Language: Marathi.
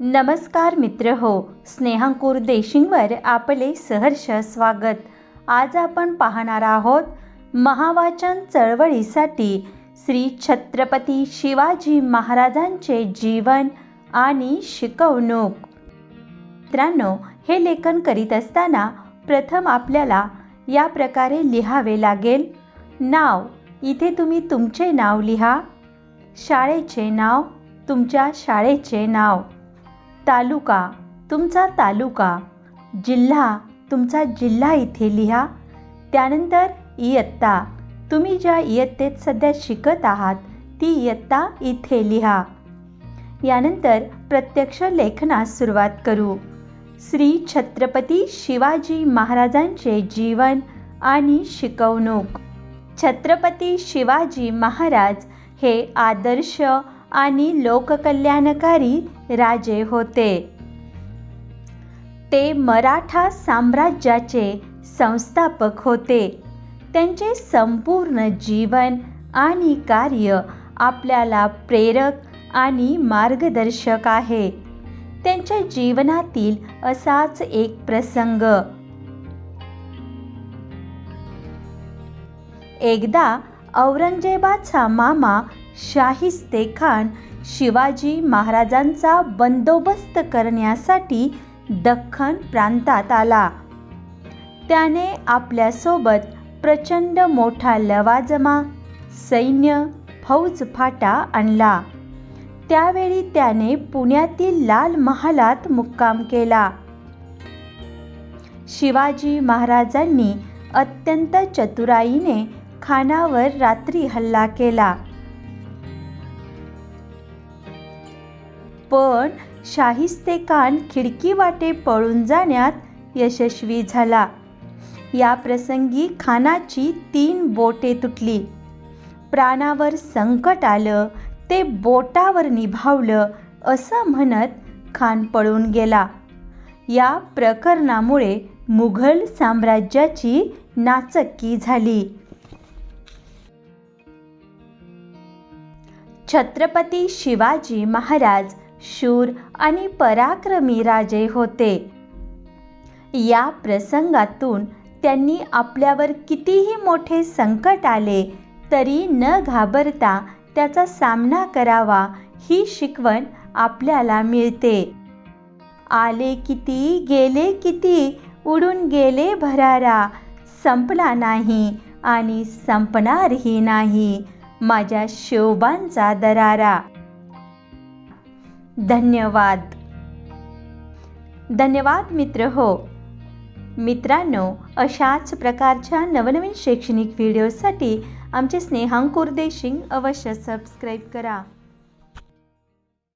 नमस्कार मित्र हो स्नेहांकुर देशिंगवर आपले सहर्ष स्वागत. आज आपण पाहणार आहोत महावाचन चळवळीसाठी श्री छत्रपती शिवाजी महाराजांचे जीवन आणि शिकवणूक. मित्रांनो हे लेखन करीत असताना प्रथम आपल्याला या प्रकारे लिहावे लागेल. नाव इथे तुम्ही तुमचे नाव लिहा. शाळेचे नाव तुमच्या शाळेचे नाव. तालुका तुमचा तालुका जिल्हा तुमचा जिल्हा इथे लिहा. त्यानंतर इयत्ता. तुम्ही ज्या इयत्तेत सध्या शिकत आहात ती इयत्ता इथे लिहा. यानंतर प्रत्यक्ष लेखनास सुरुवात करू. श्री छत्रपती शिवाजी महाराजांचे जीवन आणि शिकवणूक. छत्रपती शिवाजी महाराज हे आदर्श आणि लोककल्याणकारी राजे होते. ते मराठा साम्राज्याचे संस्थापक होते. त्यांचे संपूर्ण जीवन आणि कार्य आपल्याला प्रेरक आणि मार्गदर्शक आहे. त्यांच्या जीवनातील असाच एक प्रसंग. एकदा औरंगजेबाचा मामा शाहिस्ते खान शिवाजी महाराजांचा बंदोबस्त करण्यासाठी दख्खन प्रांतात आला. त्याने आपल्यासोबत प्रचंड मोठा लवाजमा सैन्य फौजफाटा आणला. त्यावेळी त्याने पुण्यातील लाल महालात मुक्काम केला. शिवाजी महाराजांनी अत्यंत चतुराईने खानावर रात्री हल्ला केला. पण शाहिस्ते खान खिडकी वाटे पळून जाण्यात यशस्वी झाला. या प्रसंगी खानाची तीन बोटे तुटली. प्राणावर संकट आलं ते बोटावर निभावलं असं म्हणत खान पळून गेला. या प्रकरणामुळे मुघल साम्राज्याची नाचक्की झाली. छत्रपती शिवाजी महाराज शूर आणि पराक्रमी राजे होते. या प्रसंगातून त्यांनी आपल्यावर कितीही मोठे संकट आले तरी न घाबरता त्याचा सामना करावा ही शिकवण आपल्याला मिळते. आले किती गेले किती उडून गेले भरारा संपला नाही आणि संपणारही नाही माझ्या शोभांचा दरारा. धन्यवाद. धन्यवाद मित्र हो. मित्रांनो अशाच प्रकारच्या नवनवीन शैक्षणिक व्हिडिओसाठी आमचे स्नेहांकुर देशिंग अवश्य सबस्क्राईब करा.